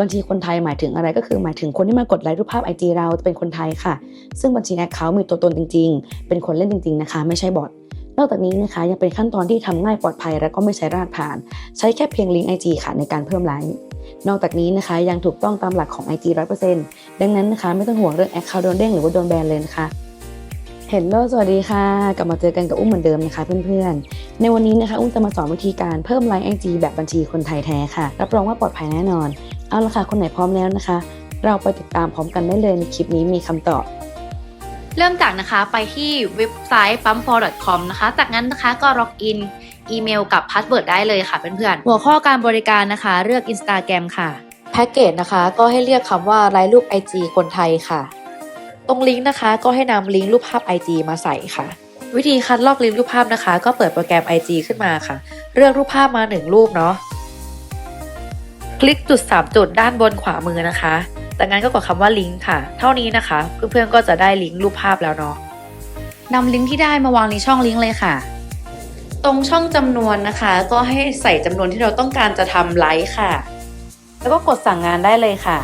บัญชีคนไทยหมายถึงอะไรก็คือหมายถึงคนที่มากดไลค์รูปภาพ IG เราจะเป็นคนไทยค่ะ ซึ่งบัญชีแอคเคาท์มีตัวตนจริง ๆ เป็นคนเล่นจริง ๆ นะคะ ไม่ใช่บอทนอกจากนี้นะคะยังเป็นขั้นตอนที่ทำง่ายปลอดภัยและก็ไม่ใช้รหัสผ่าน ใช้แค่เพียงลิงก์ IG ค่ะในการเพิ่มไลค์นอกจากนี้นะคะยังถูกต้องตามหลักของ IG 100%ดังนั้นนะคะไม่ต้องห่วงเรื่องแอคเคาท์โดนเด้งหรือว่าโดนแบนเลยนะคะเฮลโลสวัสดีค่ะ กลับมาเจอกันกับอุ้มเหมือนเดิมนะคะเพื่อนๆ ในวันนี้นะคะ อุ้มจะมาสอนวิธีการเพิ่มไลน์ไอจีแบบบัญชีคนไทยแท้ค่ะ รับรองว่าปลอดภัยแน่นอน เอาละค่ะ คนไหนพร้อมแล้วนะคะ เราไปติดตามพร้อมกันได้เลยในคลิปนี้มีคำตอบ เริ่มจากนะคะไปที่เว็บไซต์ p u m p f o r c o m นะคะ จากนั้นนะคะก็ล็อกอินอีเมลกับพาสเวิร์ดได้เลยค่ะเพื่อนๆหัวข้อการบริการนะคะ เลือก Instagram ค่ะแพ็กเกจนะคะก็ให้เรียกคำว่าไลน์รูป IG คนไทยค่ะ ตรงลิงก์นะคะก็ให้นำลิงก์รูปภาพ IG มาใส่ค่ะ วิธีคัดลอกลิงก์รูปภาพนะคะ ก็เปิดโปรแกรม IG ขึ้นมาค่ะ เลือกรูปภาพมาหนึ่งรูปเนาะ คลิกจุด 3 จุดด้านบนขวามือนะคะ จากนั้นก็กดคำว่าลิงก์ค่ะ เท่านี้นะคะ เพื่อนๆก็จะได้ลิงก์รูปภาพแล้วเนาะนำลิงก์ที่ได้มาวางในช่องลิงก์เลยค่ะ ตรงช่องจำนวนนะคะ ก็ให้ใส่จำนวนที่เราต้องการจะทำไลค์ค่ะ แล้วก็กดสั่งงานได้เลยค่ะ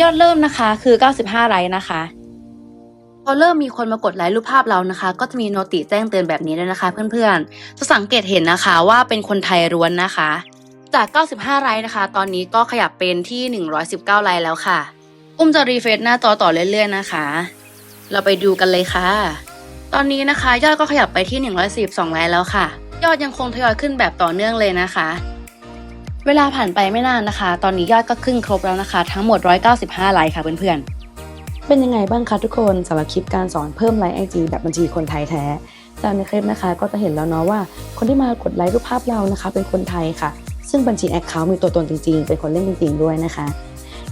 ยอดเริ่มนะคะคือ 95 ไลค์นะคะพอเริ่มมีคนมากดไลค์รูปภาพเรานะคะ ก็จะมีโนติแจ้งเตือนแบบนี้ด้วยนะคะ เพื่อนๆจะสังเกตเห็นนะคะว่าเป็นคนไทยล้วนนะคะ จาก 95 ไลค์นะคะ ตอนนี้ก็ขยับเป็นที่ 119 ไลค์แล้วค่ะ อุ้มจะรีเฟรชหน้าจอต่อเรื่อยๆนะคะ เราไปดูกันเลยค่ะ ตอนนี้นะคะยอดก็ขยับไปที่142ไลค์แล้วค่ะ ยอดยังคงทยอยขึ้นแบบต่อเนื่องเลยนะคะ เวลาผ่านไปไม่นานนะคะ ตอนนี้ยอดก็ขึ้นครบแล้วนะคะ ทั้งหมด 195 ไลค์ค่ะเพื่อนๆเป็นยังไงบ้างคะทุกคนสำหรับคลิปการสอนเพิ่มไลค์ไอจีแบบบัญชีคนไทยแท้จากในคลิปนะคะก็จะเห็นแล้วเนาะว่า คนที่มากดไลค์รูปภาพเรานะคะ เป็นคนไทยค่ะ ซึ่งบัญชีแอคเคาท์มีตัวตนจริงๆ เป็นคนเล่นจริงๆ ด้วยนะคะ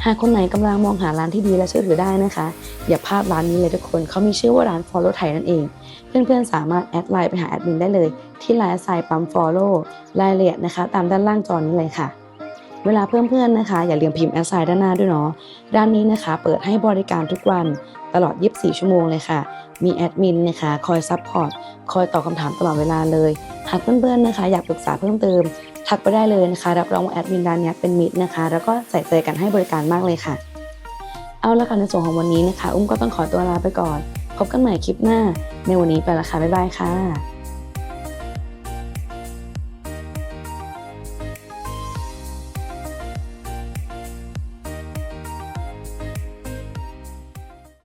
หากคนไหนกำลังมองหาร้านที่ดีและเชื่อถือได้นะคะ อย่าพลาดร้านนี้เลยทุกคนเขามีชื่อว่าร้าน Follow ไทยนั่นเอง เพื่อนๆ สามารถแอดไลน์ไปหาแอดมินได้เลยที่ไลน์ไซน์ปั๊ม Follow รายละเอียดนะคะ ตามด้านล่างจอนี้เลยค่ะ เวลาเพื่อนๆนะคะ อย่าลืมพิมพ์แอดไซน์ด้านหน้าด้วยเนาะร้านนี้นะคะ เปิดให้บริการทุกวันตลอด 24 ชั่วโมงเลยค่ะ มีแอดมินนะคะ คอยซัพพอร์ต คอยตอบคำถามตลอดเวลาเลย หากเพื่อนๆนะคะ อยากปรึกษาเพิ่มเติม ทักไปได้เลยนะคะ รับรองว่าแอดมินร้านนี้เป็นมิตรนะคะ แล้วก็ใส่ใจกันให้บริการมากเลยค่ะ เอาละค่ะในส่วนของวันนี้นะคะ อุ้มก็ต้องขอตัวลาไปก่อน พบกันใหม่คลิปหน้า ในวันนี้ไปละค่ะ บ๊ายบายค่ะ